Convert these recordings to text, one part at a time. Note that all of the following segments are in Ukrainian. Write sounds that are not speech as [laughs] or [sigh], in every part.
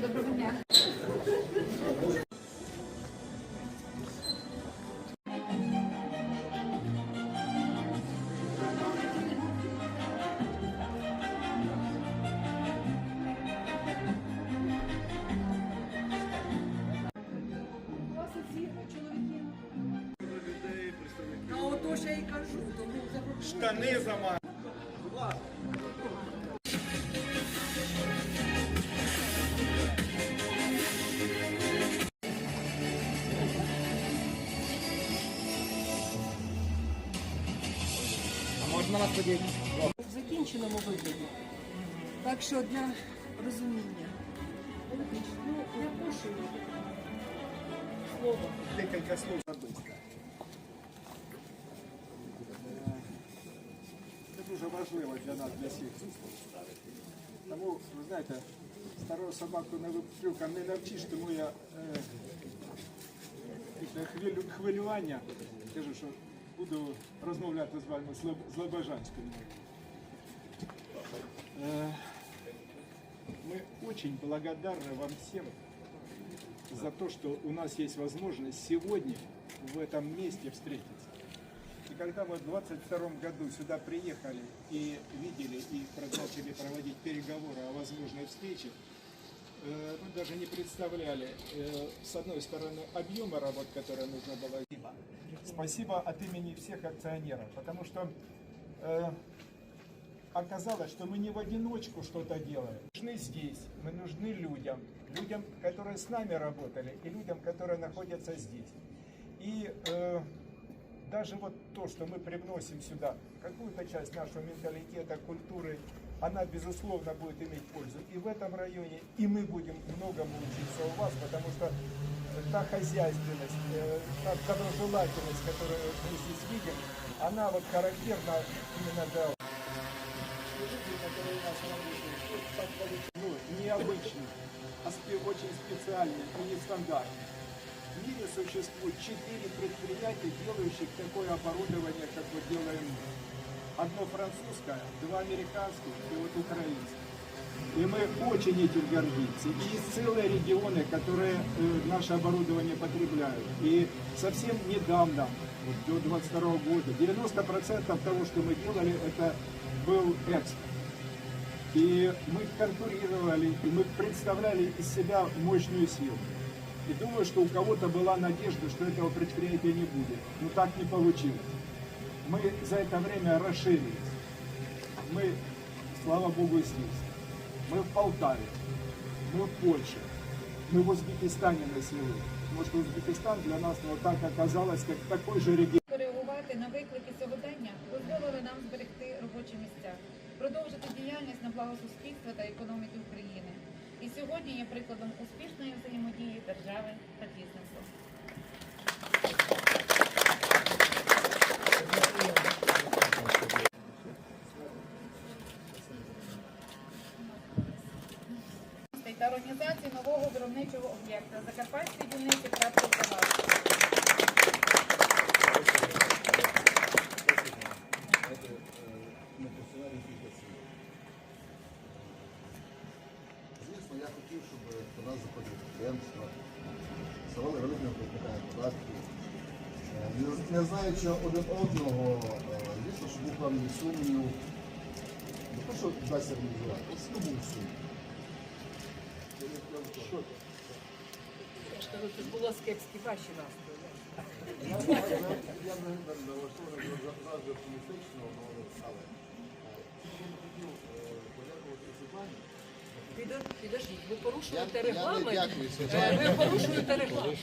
Доброго дня. замазали. в закінченому вигляді. Так що для розуміння. Ну, я прошу слово. Декілька слов забиска. Це дуже важливо для нас, для всіх. Тому, ви знаєте, стару собаку на випрюка не навчиш, тому я е, після хвилю, хвилювання кажу, що буду розмовляти з вами слоб- слобожанською мовою. Э, Мы очень благодарны вам всем за то, что у нас есть возможность сегодня в этом месте встретиться. И когда мы в 22 году сюда приехали и видели и начали проводить переговоры о возможной встрече, э, мы даже не представляли, э, с одной стороны, объема работ, которые нужно было. Спасибо от имени всех акционеров, потому что э, оказалось, что мы не в одиночку что-то делаем. Мы нужны здесь, мы нужны людям, людям, которые с нами работали, и людям, которые находятся здесь. И э, даже вот то, что мы привносим сюда, какую-то часть нашего менталитета, культуры, она, безусловно, будет иметь пользу и в этом районе, и мы будем многому учиться у вас, потому что та хозяйственность, э, та доброжелательность, которую мы здесь видим, она вот характерна именно для ну, необычный, а очень специальный и нестандартный. В мире существует четыре предприятия, делающих такое оборудование, как вот делаем мы. Одно французское, два американских и вот украинское. И мы очень этим гордимся. И есть целые регионы, которые э, наше оборудование потребляют. И совсем недавно, вот до 22 года, 90% того, что мы делали, это был экспорт. И мы конкурировали, и мы представляли из себя мощную силу. И думаю, что у кого-то была надежда, что этого предприятия не будет. Но так не получилось. Мы за это время расширились. Мы, слава Богу, здесь. Мы в Полтаве. Мы в Польше. Мы в Узбекистане на селе. Потому что Узбекистан для нас вот так оказалось, как такой же регион. Реагувати на виклики сьогодення дозволили нам зберегти робочі місця, продовжити діяльність на благо суспільства та економіки України. І сьогодні є прикладом успішної взаємодії держави та бізнесу. Виробничого об'єкта Закарпатської дільниці крапки Звісно, я хотів, щоб до нас заходили підприємства, ставали виробниками питання податків. Е, не- знаючи один одного, е, звісно, що був певний сумнів. Не те, що вдасться реалізувати, просто був сумнів. Я, не налаштований завжди оптимістично, але хотів подякувати Світлані. Підождіть, ви порушуєте регламент. Ви порушуєте регламент.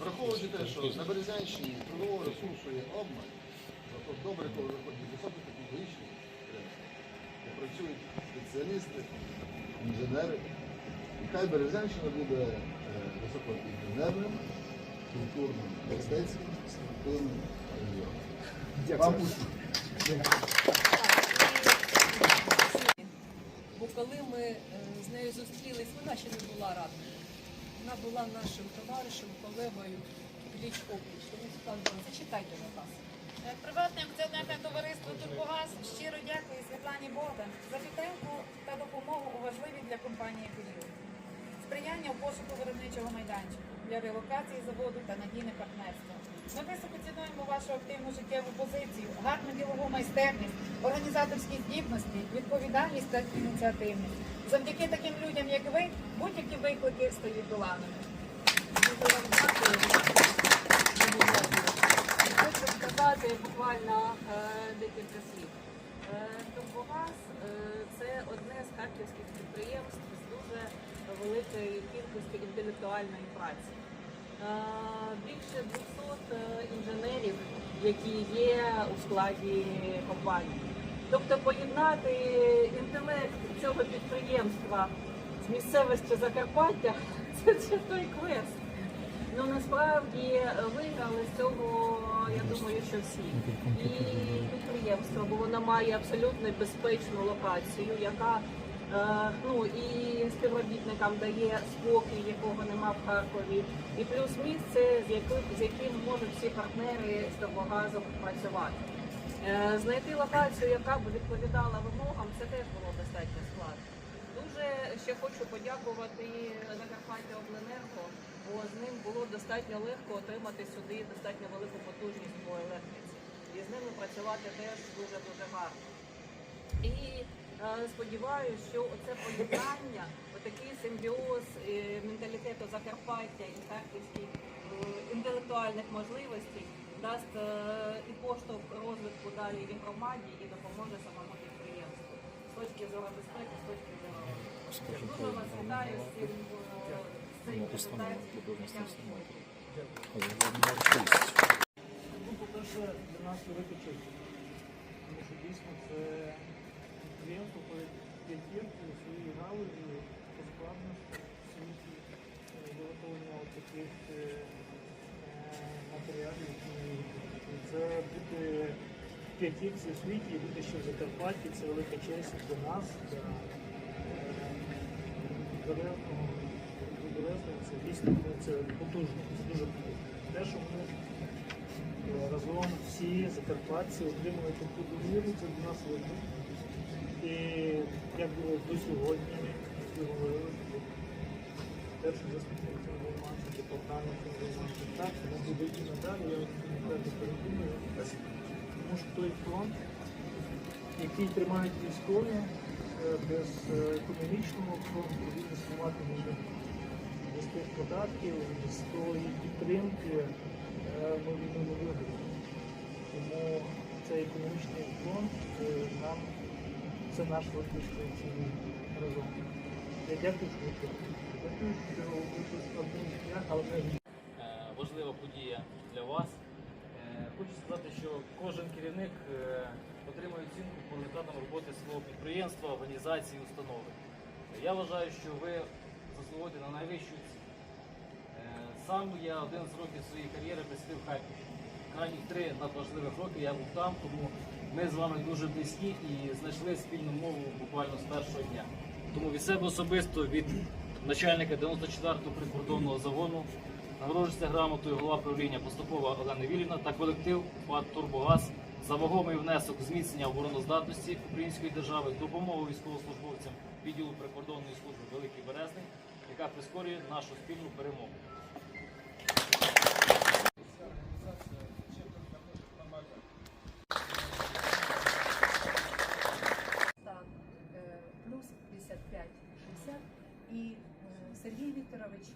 Враховуючи те, що на Березянщині трудового ресурсу є обмаль, добре, коли виходять високотехнологічні підприємства, де працюють спеціалісти, інженери. І хай Березянщина буде е, високоінженерним, культурним, мистецьким, спортивним регіоном. Вам! Бо коли ми е, з нею зустрілись, вона ще не була рада. Вона була нашим товаришем, колегою пліч опліч. Тому Світлана, Іванівна, зачитайте наказ. Приватне акціонерне товариство Турбогаз щиро дякую Богдан за підтримку та допомогу у важливій для компанії період. Сприяння у пошуку виробничого майданчику для релокації заводу та надійне партнерство. Ми високо цінуємо вашу активну життєву позицію, гарну ділову майстерність, організаторські здібності, відповідальність та ініціативність. Завдяки таким людям, як ви, будь-які виклики стають доланими. Дуже вам дякую. Дуже дякую. Хочу сказати буквально е, декілька слів. Е, Турбогаз е, це одне з харківських підприємств з дуже великою кількістю інтелектуальної праці. Більше 200 е, інженерів, які є у складі компанії. Тобто поєднати інтелект цього підприємства з місцевості Закарпаття [laughs] це той квест. Ну насправді виграли з цього, я думаю, що всі. І підприємство, бо воно має абсолютно безпечну локацію, яка е, ну і співробітникам дає спокій, якого нема в Харкові, і плюс місце, з яким з яким можуть всі партнери з Тобогазом працювати. Е, Знайти локацію, яка б відповідала вимогам, це теж було достатньо складно. Дуже ще хочу подякувати Закарпаття Обленерго, бо з ним було достатньо легко отримати сюди достатньо велику потужність по електриці. І з ними працювати теж дуже дуже гарно. І е, сподіваюся, що оце поєднання, отакий симбіоз е, менталітету Закарпаття і харківських е, інтелектуальних можливостей дасть е, і поштовх розвитку далі і громаді, і допоможе самому підприємству з точки зору безпеки, з точки зору. Дуже вас вітаю з з цією презентацією. Ну, по-перше, для нас велика дійсно це підприємство п'ятірки у галузі по складності в світі е, виготовлення таких е, е, матеріалів. І це бути в п'ятірці у світі і бути ще в Закарпатті, це велика честь для нас, для. Це дійсно це потужно, це дуже потужно. Те, що ми Е, разом всі закарпатці отримали таку довіру, це для нас важливо. І як було до сьогодні, ви говорили, перший заступник департамент цим займався. Так, воно буде і надалі, я не переконую. Тому що той фронт, який тримають військові, е, без е, економічного фронту він існувати може. Без тих податків, без тої підтримки е, ми не виграємо. Тому цей економічний фронт е, нам це наш виключний цілий разом. Я дякую, що. Дякую, що ви один шлях, але Е, важлива подія для вас. Хочу сказати, що кожен керівник отримує оцінку по результатам роботи свого підприємства, організації, установи. Я вважаю, що ви заслуговуєте на найвищу оцінку. Е, Сам я один з років своєї кар'єри присвятив Харківщині. Крайніх три надважливих роки я був там, тому ми з вами дуже близькі і знайшли спільну мову буквально з першого дня. Тому від себе особисто, від начальника 94-го прикордонного загону, нагороджується грамотою голова правління Поступова Олена Вілівна та колектив ПАД Турбогаз за вагомий внесок зміцнення обороноздатності української держави, допомогу військовослужбовцям відділу прикордонної служби Великий Березний, яка прискорює нашу спільну перемогу. е, плюс 55-60. І е, Сергій Вікторович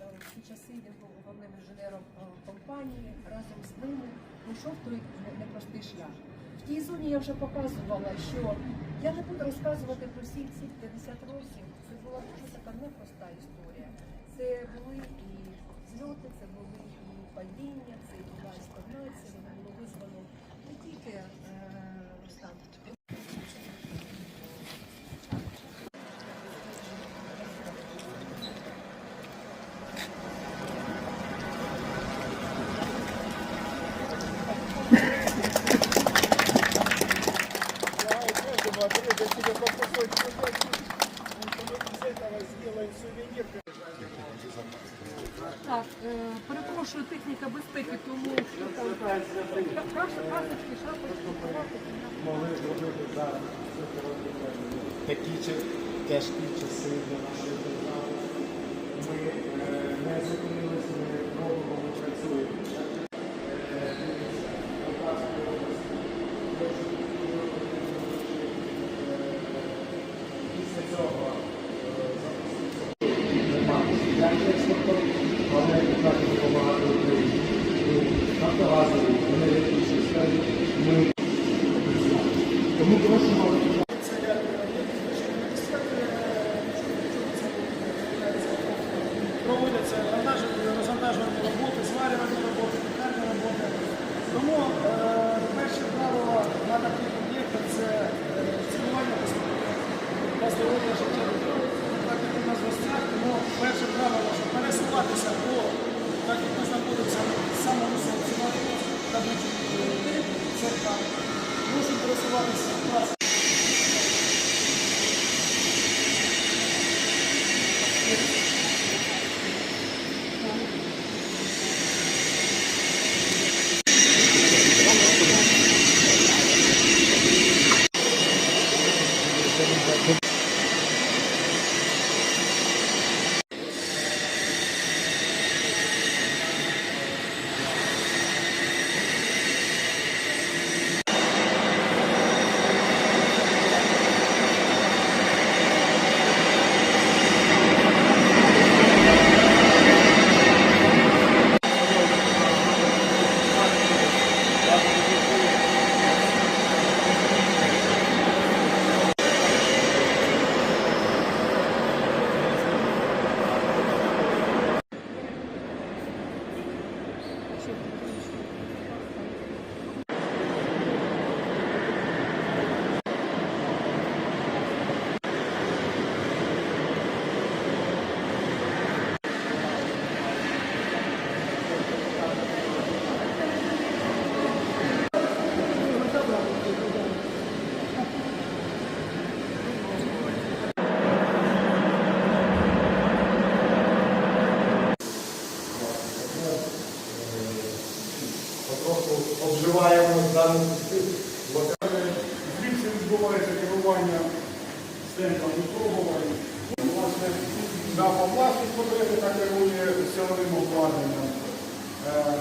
е, в ті часи він був головним інженером компанії, разом з ними пройшов той непростий шлях. В тій зоні я вже показувала, що я не буду розказувати про всі ці 50 років. Це була дуже непроста історія. Це були і зльоти, це були і падіння, це і була і стагнація, воно було визвано не тільки е, Рустам, Давай каждому отрезать себе по кусочку дадим. Мы из этого сделаем сувенир. Так, е, перепрошую, техніка безпеки, тому що там каша, касочки, шапочки, могли такі тяжкі часи для нашої держави. Ми е, не зупинилися, ми робимо, ми працюємо. Е, дивіться, Полтавської області, дуже дуже е, після цього е, запустився займатися як експортом, але також допомагати Україні. І Нафтогазові, енергетичні сфері ми працюємо. Тому просимо проводяться вантажувальні, розвантажувальні роботи, зварювальні роботи, пекарні роботи. Тому е, перше правило на таких об'єктах це е, цінування безпеки та здоров'я життя людей. Так як у нас гостях, тому перше правило, що пересуватися по, так як ми знаходимося самому та табличок це так. Мусимо пересуватися керування стендом випробувань. Власне, за власні потреби так керує силовим обладнанням. Е,